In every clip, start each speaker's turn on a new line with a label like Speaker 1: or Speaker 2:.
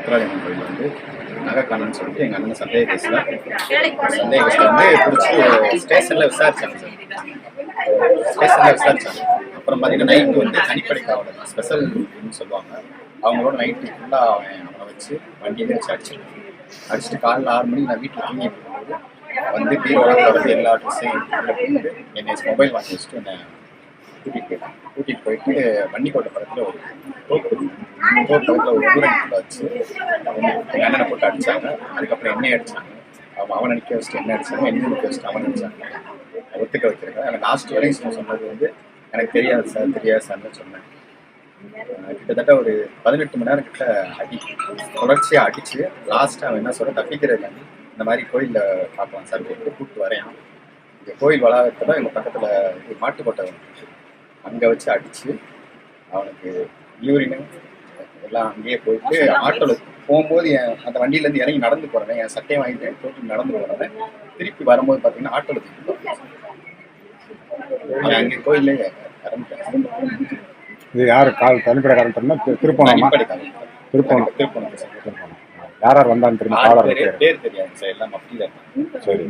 Speaker 1: பத்ராளியம்மன் கோயில் வந்து நகை காணன்னு சொல்லிட்டு எங்கள் அண்ணன் சந்தேக கேஸில் சந்தேக கேஸில் வந்து பிடிச்சி ஸ்டேஷனில் விசாரிச்சாங்க. சார் ஸ்டேஷனில் விசாரிச்சாங்க. அப்புறம் பார்த்தீங்கன்னா நைட்டு வந்து தனிப்படை காவலர் ஸ்பெஷல் சொல்லுவாங்க. அவங்களோட நைட்டு ஃபுல்லாக அவன் அவனை வச்சு வண்டியை வச்சு அடிச்சிருக்கான் அடிச்சுட்டு காலைல ஆறு மணிக்கு நான் வீட்டில் தூங்கிட்டு இருக்கும்போது வந்து பீரோட வந்து எல்லா ட்ரெஸ்ஸையும் என்னை மொபைல் வாங்கி வச்சுட்டு என்னை கூட்டிகிட்டு போயிட்டான். கூட்டிகிட்டு போயிட்டு வண்டிக்கோட்டை பக்கத்தில் ஒரு தோப்பு ஒரு ஊரடிக்குள்ள வச்சு அண்ணனை போட்டு அடிச்சாங்க அதுக்கப்புறம் என்னை அடிச்சாங்க அவன் அவன் நிற்க வச்சுட்டு என்ன அடிச்சாங்க என்ன நிற்க வச்சுட்டு அவன் அடிச்சாங்க ஒத்துக்க வச்சிருக்கேன் எனக்கு லாஸ்ட் வரைக்கும் நான் சொன்னது வந்து எனக்கு தெரியாது சார் தெரியாது சார்னு சொன்னேன் கிட்டத்தட்ட ஒரு பதினெட்டு மணி நேரம் கிட்ட அடி தொடர்ச்சியாக அடிச்சு லாஸ்ட்டாக அவன் என்ன சொல்ற தப்பிக்கிறது வந்து இந்த மாதிரி கோயிலில் பார்க்கலாம் சார் கூப்பிட்டு கூப்பிட்டு வரையான் இங்கே கோயில் வளாகத்தில் எங்கள் பக்கத்தில் மாட்டுக்கோட்டை அங்கே வச்சு அடித்து அவனுக்கு யூரினு எல்லாம் அங்கேயே போயிட்டு ஆட்டோவில் போகும்போது என் அந்த வண்டியிலேருந்து இறங்கி நடந்து போகிறேன் என் சட்டையை வாங்கிட்டு போட்டு நடந்து போகிறேன் திருப்பி வரும்போது பார்த்தீங்கன்னா தூக்கி அவன் அங்கே கோயிலே
Speaker 2: இது யாரு? கால் தனிப்படைக்காரன் தெரியுமா? திரு- திருப்போணமா. திருப்போணம்.
Speaker 1: திருப்பணம். சார்
Speaker 2: திருப்போணம். யார் யார் வந்தான்னு தெரியுமா? காலர்
Speaker 1: பேரு. தெரியாது சார். எல்லாம்
Speaker 2: சரி.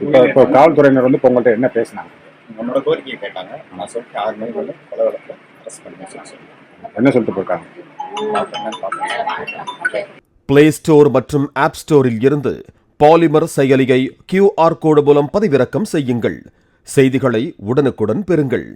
Speaker 2: இப்போ இப்போ காவல்துறையினர் வந்து இப்போ உங்கள்கிட்ட என்ன பேசினாங்க?
Speaker 1: உன்னோட கோரிக்கையை கேட்டாங்க. நான் சொல்லிட்டு ஆறு மணி கொலை வழக்கில் அரெஸ்ட் பண்ணி சொல்லி
Speaker 2: என்ன சொல்லிட்டு போயிருக்காங்க?
Speaker 3: பிளே ஸ்டோர் மற்றும் ஆப் ஸ்டோரில் இருந்து பாலிமர் செயலியை கியூஆர் கோடு மூலம் பதிவிறக்கம் செய்யுங்கள். செய்திகளை உடனுக்குடன் பெறுங்கள்.